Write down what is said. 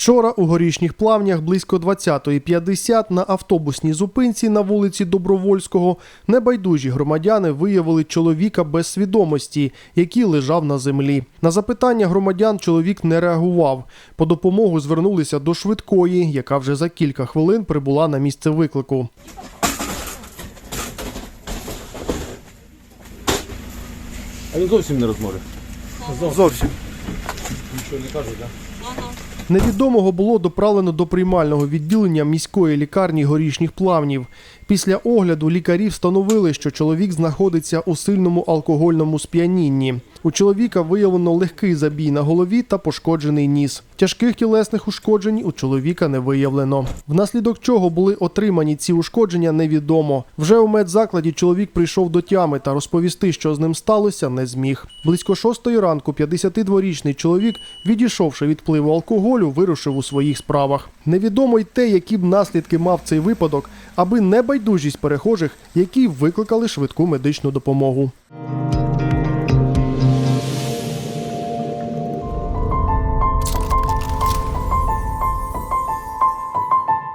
Вчора у горішніх плавнях близько 20.50 на автобусній зупинці на вулиці Добровольського небайдужі громадяни виявили чоловіка без свідомості, який лежав на землі. На запитання громадян чоловік не реагував. По допомогу звернулися до швидкої, яка вже за кілька хвилин прибула на місце виклику. А він зовсім не розмовляє. Зовсім. Нічого не каже, так? Невідомого було доправлено до приймального відділення міської лікарні горішніх плавнів. Після огляду лікарі встановили, що чоловік знаходиться у сильному алкогольному сп'янінні. У чоловіка виявлено легкий забій на голові та пошкоджений ніс. Тяжких тілесних ушкоджень у чоловіка не виявлено. Внаслідок чого були отримані ці ушкодження, невідомо. Вже у медзакладі чоловік прийшов до тями та розповісти, що з ним сталося, не зміг. Близько шостої ранку 52-річний чоловік, відійшовши від впливу алкоголю, вирушив у своїх справах. Невідомо й те, які б наслідки мав цей випадок, аби не байдужість перехожих, які викликали швидку медичну допомогу.